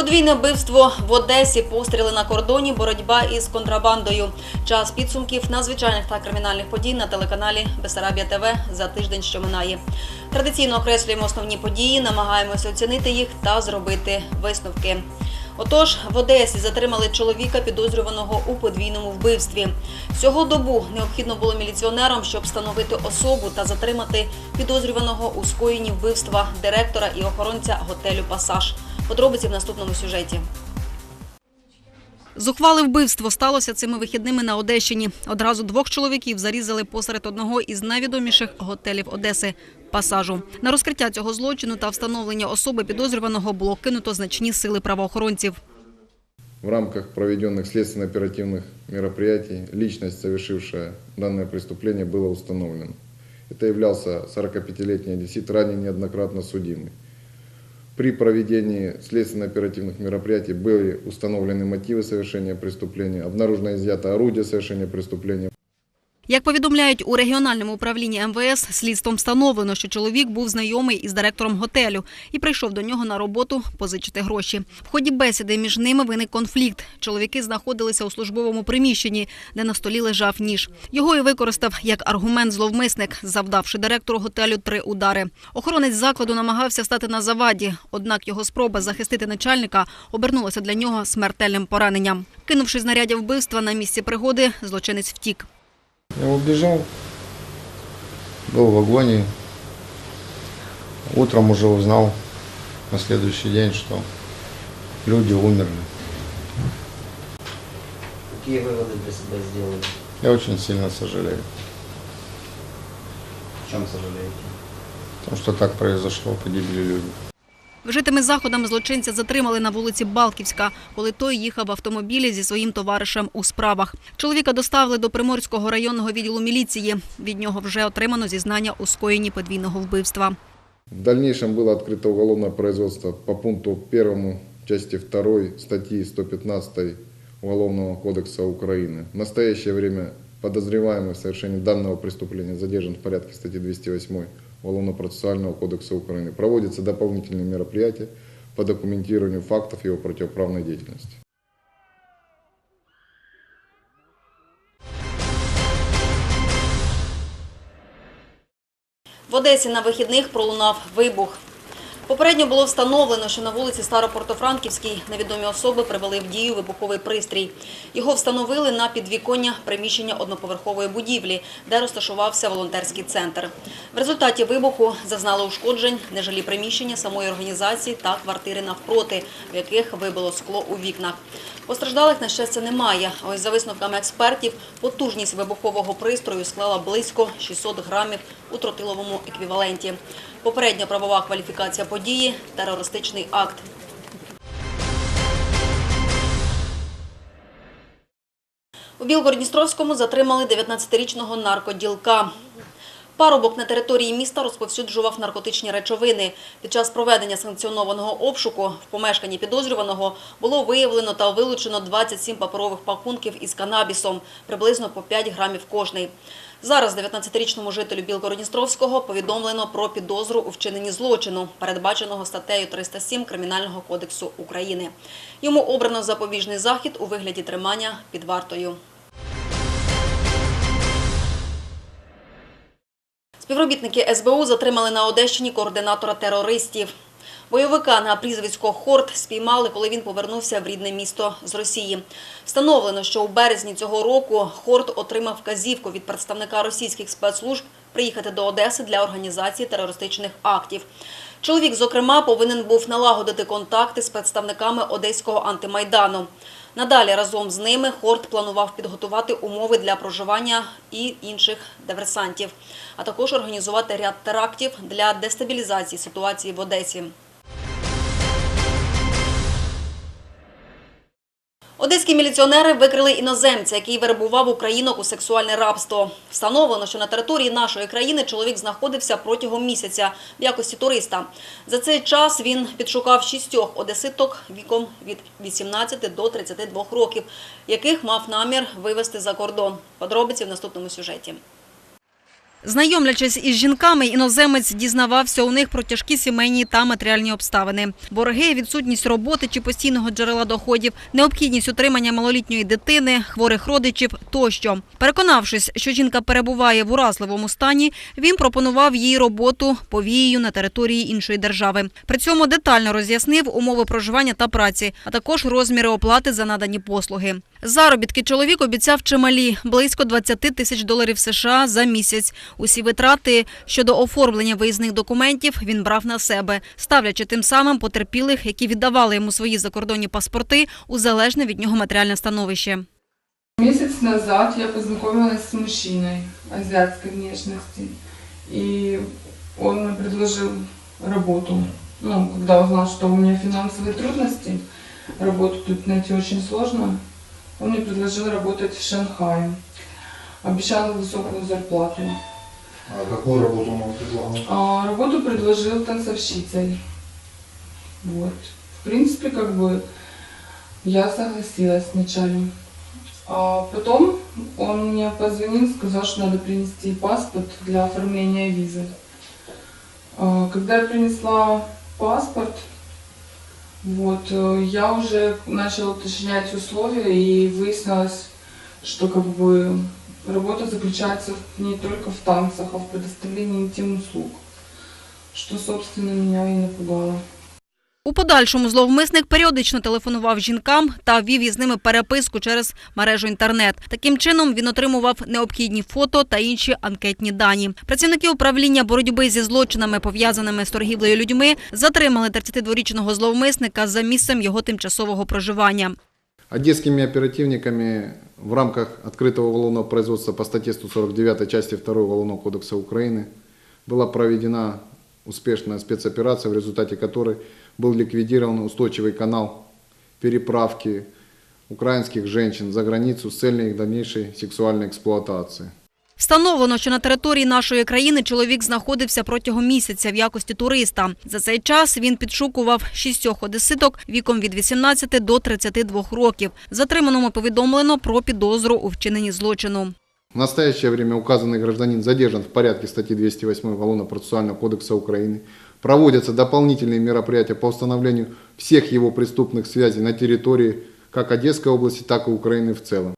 Подвійне вбивство в Одесі, постріли на кордоні, боротьба із контрабандою. Час підсумків надзвичайних та кримінальних подій на телеканалі Бесарабія ТВ за тиждень, що минає. Традиційно окреслюємо основні події, намагаємося оцінити їх та зробити висновки. Отож, в Одесі затримали чоловіка, підозрюваного у подвійному вбивстві. Всього добу необхідно було міліціонерам, щоб встановити особу та затримати підозрюваного у скоєнні вбивства директора і охоронця готелю Пасаж. Подробиці в наступному сюжеті. Зухвале вбивство сталося цими вихідними на Одещині. Одразу двох чоловіків зарізали посеред одного із найвідоміших готелів Одеси пасажу. На розкриття цього злочину та встановлення особи підозрюваного було кинуто значні сили правоохоронців. В рамках проведенных следственно-оперативных мероприятий личность, совершившая данное преступление, была установлена. Это являлся 45-летний одессит, ранее неоднократно судимый. При проведении следственно-оперативных мероприятий были установлены мотивы совершения преступления, обнаружено изъято орудие совершения преступления. як повідомляють у регіональному управлінні МВС, слідством встановлено, що чоловік був знайомий із директором готелю і прийшов до нього на роботу позичити гроші. В ході бесіди між ними виник конфлікт. Чоловіки знаходилися у службовому приміщенні, де на столі лежав ніж. Його і використав як аргумент зловмисник, завдавши директору готелю три удари. Охоронець закладу намагався стати на заваді, однак його спроба захистити начальника обернулася для нього смертельним пораненням. Кинувши знаряддя вбивства на місці пригоди, злочинець втік. Я убежал, был в агонии. Утром уже узнал на следующий день, что люди умерли. Какие выводы для себя сделали? Я очень сильно сожалею, В чем сожалеете? потому что так произошло, погибли люди. Вжитими заходами злочинця затримали на вулиці Балківська, коли той їхав в автомобілі зі своїм товаришем у справах. Чоловіка доставили до Приморського районного відділу міліції. Від нього вже отримано зізнання у скоєнні подвійного вбивства. В дальнейшем было открыто уголовное производство по пункту 1 части 2 статьи 115 Уголовного кодекса Украины. В настоящее время подозреваемый в совершении данного преступления задержан в порядке статьи 208 Уголовно-процессуального кодекса Украины. Проводятся дополнительные мероприятия по документированию фактов его противоправной деятельности. В Одесі на вихідних пролунав вибух. Попередньо було встановлено, що на вулиці Старопортофранківській невідомі особи привели в дію вибуховий пристрій. Його встановили на підвіконня приміщення одноповерхової будівлі, де розташувався волонтерський центр. В результаті вибуху зазнали ушкоджень нежилі приміщення самої організації та квартири навпроти, в яких вибило скло у вікнах. Постраждалих, на щастя, немає. Ось за висновками експертів, потужність вибухового пристрою склала близько 600 грамів у тротиловому еквіваленті. Попередня правова кваліфікація події – терористичний акт. У Білгородністровському затримали 19-річного наркоділка. Парубок на території міста розповсюджував наркотичні речовини. Під час проведення санкціонованого обшуку в помешканні підозрюваного було виявлено та вилучено 27 паперових пакунків із канабісом, приблизно по 5 грамів кожний. Зараз 19-річному жителю Білгородністровського повідомлено про підозру у вчиненні злочину, передбаченого статтею 307 Кримінального кодексу України. Йому обрано запобіжний захід у вигляді тримання під вартою. Співробітники СБУ затримали на Одещині координатора терористів. Бойовика на прізвисько Хорт спіймали, коли він повернувся в рідне місто з Росії. Встановлено, що у березні цього року Хорт отримав вказівку від представника російських спецслужб приїхати до Одеси для організації терористичних актів. Чоловік, зокрема, повинен був налагодити контакти з представниками одеського антимайдану. Надалі разом з ними Хорт планував підготувати умови для проживання і інших диверсантів, а також організувати ряд терактів для дестабілізації ситуації в Одесі. Одеські міліціонери викрили іноземця, який вербував українок у сексуальне рабство. Встановлено, що на території нашої країни чоловік знаходився протягом місяця в якості туриста. За цей час він підшукав шістьох одеситок віком від 18 до 32 років, яких мав намір вивезти за кордон. Подробиці в наступному сюжеті. Знайомлячись із жінками, іноземець дізнавався у них про тяжкі сімейні та матеріальні обставини. Борги, відсутність роботи чи постійного джерела доходів, необхідність утримання малолітньої дитини, хворих родичів тощо. Переконавшись, що жінка перебуває в уразливому стані, він пропонував їй роботу повією на території іншої держави. При цьому детально роз'яснив умови проживання та праці, а також розміри оплати за надані послуги. Заробітки чоловік обіцяв чималі – близько 20 тисяч доларів США за місяць. Усі витрати щодо оформлення виїзних документів він брав на себе, ставлячи тим самим потерпілих, які віддавали йому свої закордонні паспорти, у залежне від нього матеріальне становище. Месяц назад я познакомилась с мужчиной азиатской внешности, и он мне предложил работу. Ну, когда узнал, что у меня финансовые трудности, работу тут найти очень сложно, он мне предложил работать в Шанхае. Обещал высокую зарплату. А какую работу он вам предлагал? А работу предложил танцовщицей. Вот. В принципе, как бы я согласилась вначале. А потом он мне позвонил, сказал, что надо принести паспорт для оформления визы. А, Когда я принесла паспорт, вот, э, я уже начала уточнять условия и выяснилось, что как бы работа заключается не только в танцах, а в предоставлении интим-услуг, что, собственно, меня и напугало. У подальшому зловмисник періодично телефонував жінкам та вів із ними переписку через мережу інтернет. Таким чином він отримував необхідні фото та інші анкетні дані. Працівники управління боротьби зі злочинами, пов'язаними з торгівлею людьми, затримали 32-річного зловмисника за місцем його тимчасового проживання. Одесскими оперативниками в рамках открытого уголовного производства по статье 149 части 2 Уголовного кодекса Украины была проведена успешная спецоперация, в результате которой был ликвидирован устойчивый канал переправки украинских женщин за границу с целью их дальнейшей сексуальной эксплуатации. Встановлено, що на території нашої країни чоловік знаходився протягом місяця в якості туриста. За цей час він підшукував шістьох одеситок віком від 18 до 32 років. Затриманому повідомлено про підозру у вчиненні злочину. В настоящее время указанный гражданин задержан в порядке статьи 208 Уголовно-процессуального кодекса Украины. Проводятся дополнительные мероприятия по установлению всех его преступных связей на территории как Одесской области, так и Украины в целом.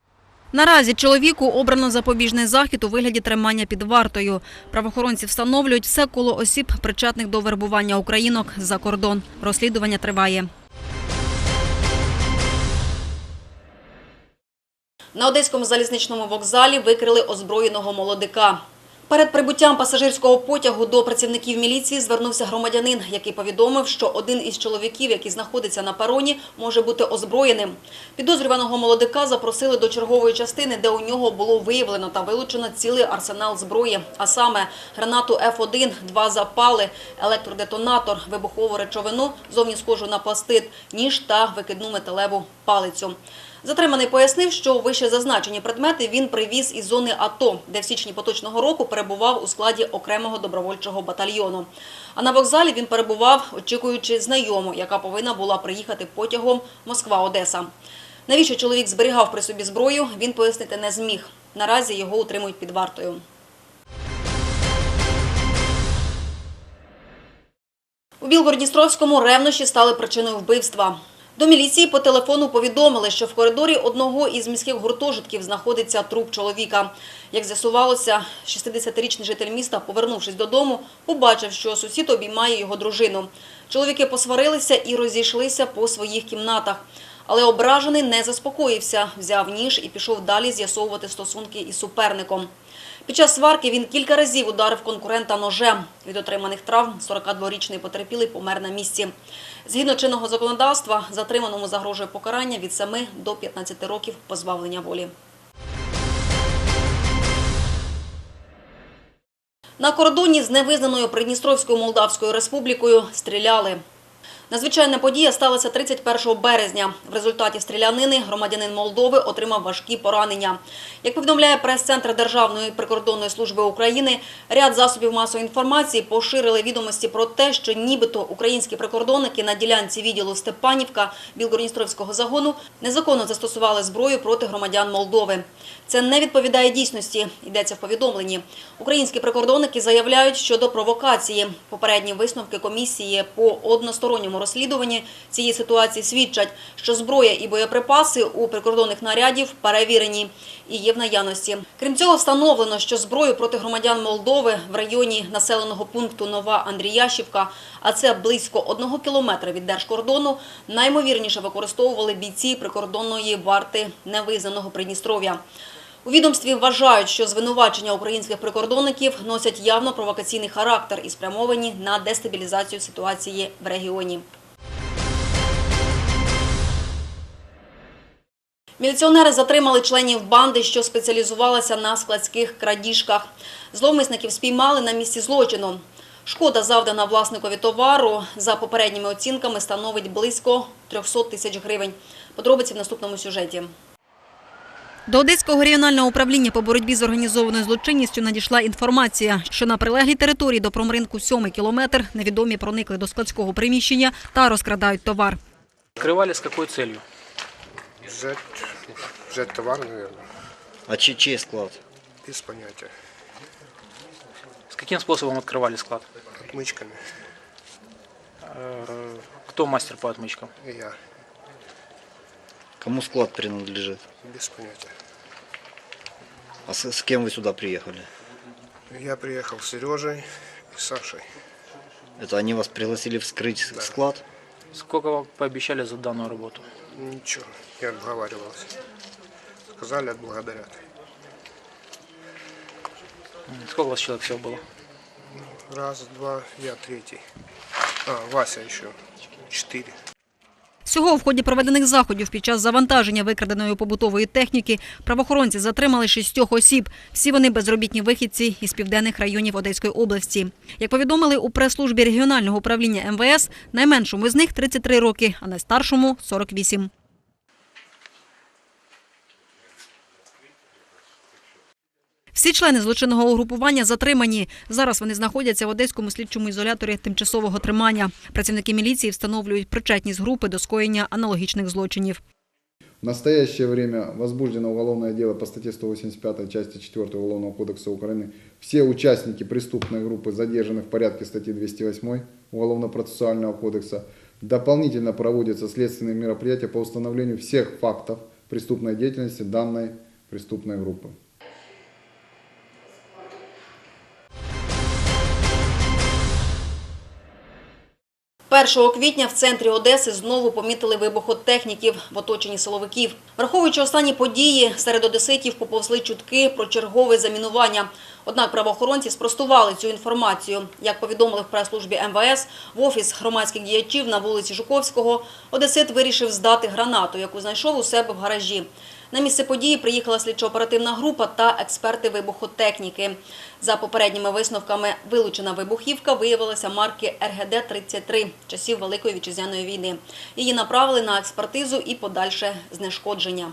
Наразі чоловіку обрано запобіжний захід у вигляді тримання під вартою. Правоохоронці встановлюють все коло осіб, причетних до вербування українок за кордон. Розслідування триває. На одеському залізничному вокзалі викрили озброєного молодика. Перед прибуттям пасажирського потягу до працівників міліції звернувся громадянин, який повідомив, що один із чоловіків, який знаходиться на пероні, може бути озброєним. Підозрюваного молодика запросили до чергової частини, де у нього було виявлено та вилучено цілий арсенал зброї, а саме гранату Ф1, два запали, електродетонатор, вибухову речовину, зовні схожу на пластит, ніж та викидну металеву палицю. Затриманий пояснив, що вище зазначені предмети він привіз із зони АТО, де в січні поточного року перебував у складі окремого добровольчого батальйону. А на вокзалі він перебував, очікуючи знайому, яка повинна була приїхати потягом Москва-Одеса. Навіщо чоловік зберігав при собі зброю, він пояснити не зміг. Наразі його утримують під вартою. У Білгородністровському ревнощі стали причиною вбивства. До міліції по телефону повідомили, що в коридорі одного із міських гуртожитків знаходиться труп чоловіка. Як з'ясувалося, 60-річний житель міста, повернувшись додому, побачив, що сусід обіймає його дружину. Чоловіки посварилися і розійшлися по своїх кімнатах. Але ображений не заспокоївся, взяв ніж і пішов далі з'ясовувати стосунки із суперником. Під час сварки він кілька разів ударив конкурента ножем. Від отриманих травм 42-річний потерпілий помер на місці. Згідно чинного законодавства, затриманому загрожує покарання від 7 до 15 років позбавлення волі. На кордоні з невизнаною Придністровською Молдавською республікою стріляли. Надзвичайна подія сталася 31 березня. В результаті стрілянини громадянин Молдови отримав важкі поранення. Як повідомляє прес-центр Державної прикордонної служби України, ряд засобів масової інформації поширили відомості про те, що нібито українські прикордонники на ділянці відділу Степанівка Білгородністровського загону незаконно застосували зброю проти громадян Молдови. Це не відповідає дійсності, йдеться в повідомленні. Українські прикордонники заявляють щодо провокації. Попередні висновки комісії по односторонньому розслідуванні цієї ситуації свідчать, що зброя і боєприпаси у прикордонних нарядів перевірені і є в наявності. Крім цього, встановлено, що зброю проти громадян Молдови в районі населеного пункту Нова Андріящівка, а це близько одного кілометра від держкордону, наймовірніше використовували бійці прикордонної варти невизнаного Придністров'я. У відомстві вважають, що звинувачення українських прикордонників носять явно провокаційний характер і спрямовані на дестабілізацію ситуації в регіоні. Міліціонери затримали членів банди, що спеціалізувалася на складських крадіжках. Зловмисників спіймали на місці злочину. Шкода, завдана власникові товару, за попередніми оцінками становить близько 300 тисяч гривень. Подробиці в наступному сюжеті. До Одеського регіонального управління по боротьбі з організованою злочинністю надійшла інформація, що на прилеглій території до промринку 7 кілометр невідомі проникли до складського приміщення та розкрадають товар. Открывали с какой целью? Взять, взять товар, наверное, А чей, чей склад? без понятия. С каким способом открывали склад? Отмычками. Э, Кто мастер по отмычкам? И я Кому склад принадлежит? без понятия. А с, с кем вы сюда приехали? Я приехал с Сережей и Сашей. Это они вас пригласили вскрыть склад? Сколько вам пообещали за данную работу? Ничего, не отговаривался. Сказали, отблагодарят. Сколько у вас человек всего было? Раз, два, я третий. А, Вася еще. Четыре. Всього в ході проведених заходів під час завантаження викраденої побутової техніки правоохоронці затримали шістьох осіб. Всі вони безробітні вихідці із південних районів Одеської області. Як повідомили у прес-службі регіонального управління МВС, найменшому з них 33 роки, а найстаршому – 48. Всі члени злочинного угрупування затримані. Зараз вони знаходяться в одеському слідчому ізоляторі тимчасового тримання. Працівники міліції встановлюють причетність групи до скоєння аналогічних злочинів. В настоящее время возбуждено уголовное дело по статье 185 части 4 Уголовного кодекса Украины. Все участники преступной группы задержаны в порядке статьи 208 Уголовно-процессуального кодекса. Дополнительно проводятся следственные мероприятия по установлению всех фактов преступной деятельности данной преступной группы. Першого квітня в центрі Одеси знову помітили вибухотехніків в оточенні силовиків. Враховуючи останні події, серед одеситів поповзли чутки про чергове замінування. Однак правоохоронці спростували цю інформацію. Як повідомили в прес-службі МВС, в офіс громадських діячів на вулиці Жуковського одесит вирішив здати гранату, яку знайшов у себе в гаражі. На місце події приїхала слідчо-оперативна група та експерти вибухотехніки. За попередніми висновками, вилучена вибухівка виявилася марки РГД-33 часів Великої вітчизняної війни. Її направили на експертизу і подальше знешкодження.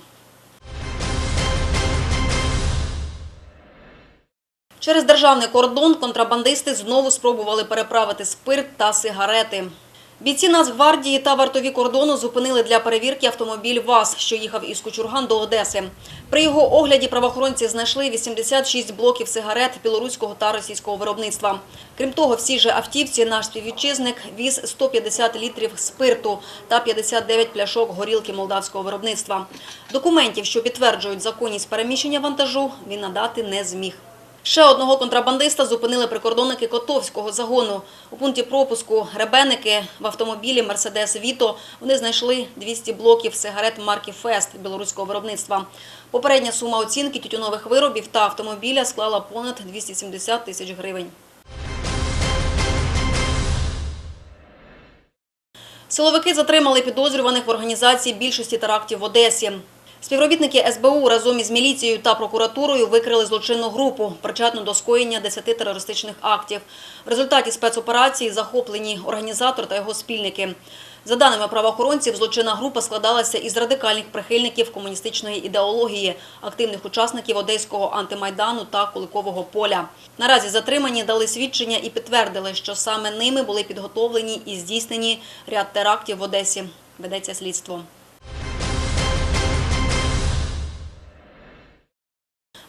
Через державний кордон контрабандисти знову спробували переправити спирт та сигарети. Бійці Нацгвардії та вартові кордону зупинили для перевірки автомобіль ВАЗ, що їхав із Кучурган до Одеси. При його огляді правоохоронці знайшли 86 блоків сигарет білоруського та російського виробництва. Крім того, в цій же автівці наш співвітчизник віз 150 літрів спирту та 59 пляшок горілки молдавського виробництва. Документів, що підтверджують законність переміщення вантажу, він надати не зміг. Ще одного контрабандиста зупинили прикордонники Котовського загону. У пункті пропуску Ребеники в автомобілі «Мерседес Віто» вони знайшли 200 блоків сигарет марки «Фест» білоруського виробництва. Попередня сума оцінки тютюнових виробів та автомобіля склала понад 270 тисяч гривень. Силовики затримали підозрюваних в організації більшості терактів в Одесі. Співробітники СБУ разом із міліцією та прокуратурою викрили злочинну групу, причетну до скоєння 10 терористичних актів. В результаті спецоперації захоплені організатор та його спільники. За даними правоохоронців, злочинна група складалася із радикальних прихильників комуністичної ідеології, активних учасників Одеського антимайдану та Куликового поля. Наразі затримані дали свідчення і підтвердили, що саме ними були підготовлені і здійснені ряд терактів в Одесі. Ведеться слідство.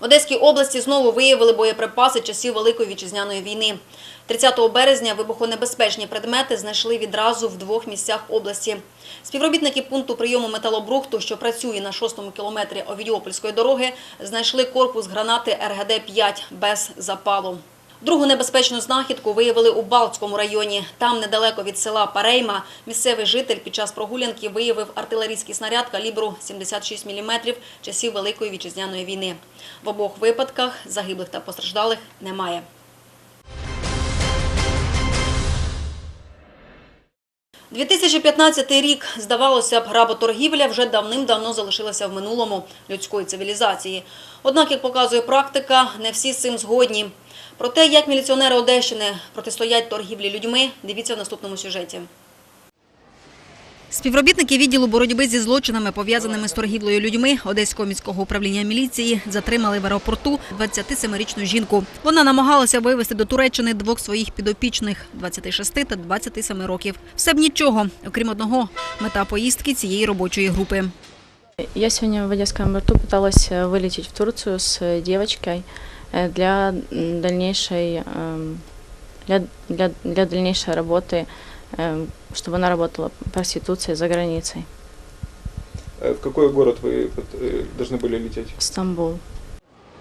В Одеській області знову виявили боєприпаси часів Великої вітчизняної війни. 30 березня вибухонебезпечні предмети знайшли відразу в двох місцях області. Співробітники пункту прийому металобрухту, що працює на шостому кілометрі Овідіопольської дороги, знайшли корпус гранати РГД-5 без запалу. Другу небезпечну знахідку виявили у Балтському районі. Там, недалеко від села Парейма, місцевий житель під час прогулянки виявив артилерійський снаряд калібру 76 мм часів Великої вітчизняної війни. В обох випадках загиблих та постраждалих немає. – 2015 рік, здавалося б, работоргівля вже давним-давно залишилася в минулому людської цивілізації. Однак, як показує практика, не всі з цим згодні. Про те, як міліціонери Одещини протистоять торгівлі людьми, дивіться в наступному сюжеті. Співробітники відділу боротьби зі злочинами, пов'язаними з торгівлею людьми Одеського міського управління міліції, затримали в аеропорту 27-річну жінку. Вона намагалася вивезти до Туреччини двох своїх підопічних – 26 та 27 років. Все б нічого, окрім одного – мета поїздки цієї робочої групи. Я сегодня в Одесском аэропорту пыталась э, вылететь в Турцию с э, девочкой э, для м, дальнейшей эм, для, для, для дальнейшей работы, эм, чтобы она работала проституцией за границей. Э, В какой город вы э, должны были лететь? Стамбул.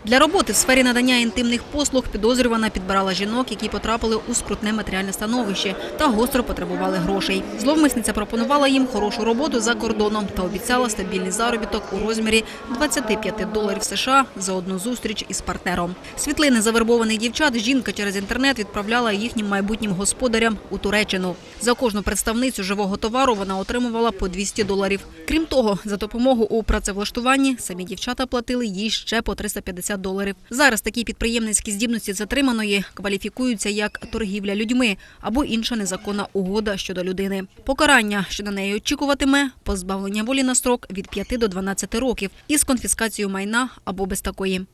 Для роботи в сфері надання інтимних послуг підозрювана підбирала жінок, які потрапили у скрутне матеріальне становище та гостро потребували грошей. Зловмисниця пропонувала їм хорошу роботу за кордоном та обіцяла стабільний заробіток у розмірі 25 доларів США за одну зустріч із партнером. Світлини завербованих дівчат жінка через інтернет відправляла їхнім майбутнім господарям у Туреччину. За кожну представницю живого товару вона отримувала по 200 доларів. Крім того, за допомогу у працевлаштуванні самі дівчата платили їй ще по 350 доларів. Зараз такі підприємницькі здібності затриманої кваліфікуються як торгівля людьми або інша незаконна угода щодо людини. Покарання, що на неї очікуватиме, позбавлення волі на строк від 5 до 12 років із конфіскацією майна або без такої.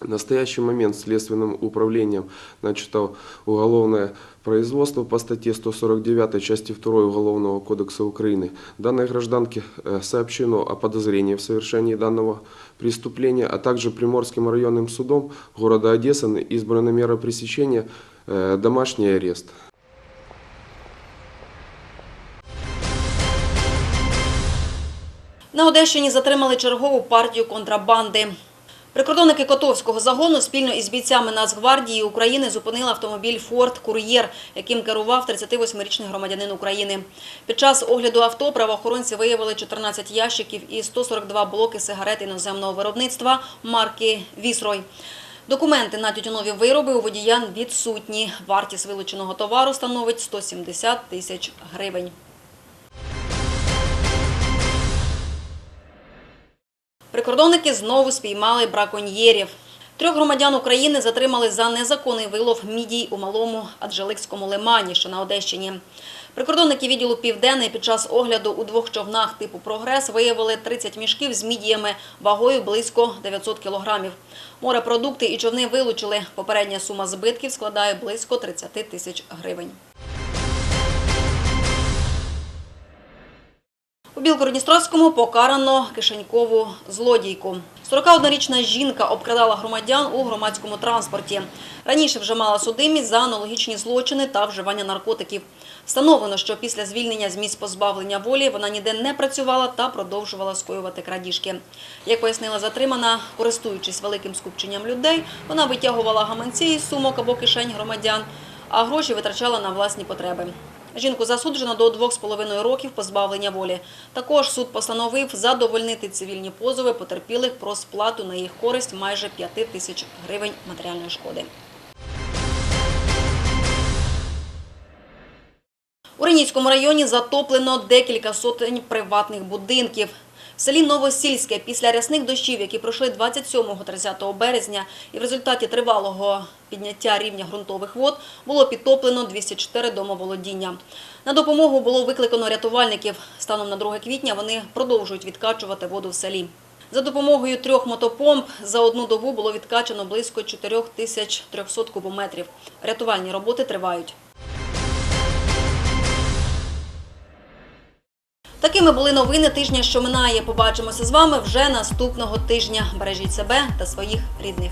В настоящий момент Следственным управлением начато уголовное производство по статье 149 части 2 Уголовного кодекса Украины. Данной гражданке э, сообщено о подозрении в совершении данного преступления, а также Приморским районным судом города Одессы избрана мера пресечения э, домашний арест. На Одещині затримали чергову партію контрабанди. Прикордонники Котовського загону спільно із бійцями Нацгвардії України зупинили автомобіль «Форд Кур'єр», яким керував 38-річний громадянин України. Під час огляду авто правоохоронці виявили 14 ящиків і 142 блоки сигарет іноземного виробництва марки «Вісрой». Документи на тютюнові вироби у водіян відсутні. Вартість вилученого товару становить 170 тисяч гривень. Прикордонники знову спіймали браконьєрів. Трьох громадян України затримали за незаконний вилов мідій у малому Аджеликському лимані, що на Одещині. Прикордонники відділу Південний під час огляду у двох човнах типу «Прогрес» виявили 30 мішків з мідіями вагою близько 900 кілограмів. Морепродукти і човни вилучили. Попередня сума збитків складає близько 30 тисяч гривень. У Білгородністровському покарано кишенькову злодійку. 41-річна жінка обкрадала громадян у громадському транспорті. Раніше вже мала судимість за аналогічні злочини та вживання наркотиків. Встановлено, що після звільнення з місць позбавлення волі вона ніде не працювала та продовжувала скоювати крадіжки. Як пояснила затримана, користуючись великим скупченням людей, вона витягувала гаманці із сумок або кишень громадян, а гроші витрачала на власні потреби. Жінку засуджено до 2,5 років позбавлення волі. Також суд постановив задовольнити цивільні позови потерпілих про сплату на їх користь майже 5 тисяч гривень матеріальної шкоди. У Ринівському районі затоплено декілька сотень приватних будинків. В селі Новосільське після рясних дощів, які пройшли 27-30 березня, і в результаті тривалого підняття рівня ґрунтових вод було підтоплено 204 домоволодіння. На допомогу було викликано рятувальників. Станом на 2 квітня вони продовжують відкачувати воду в селі. За допомогою трьох мотопомп за одну добу було відкачано близько 4300 кубометрів. Рятувальні роботи тривають. Такими були новини тижня, що минає. Побачимося з вами вже наступного тижня. Бережіть себе та своїх рідних.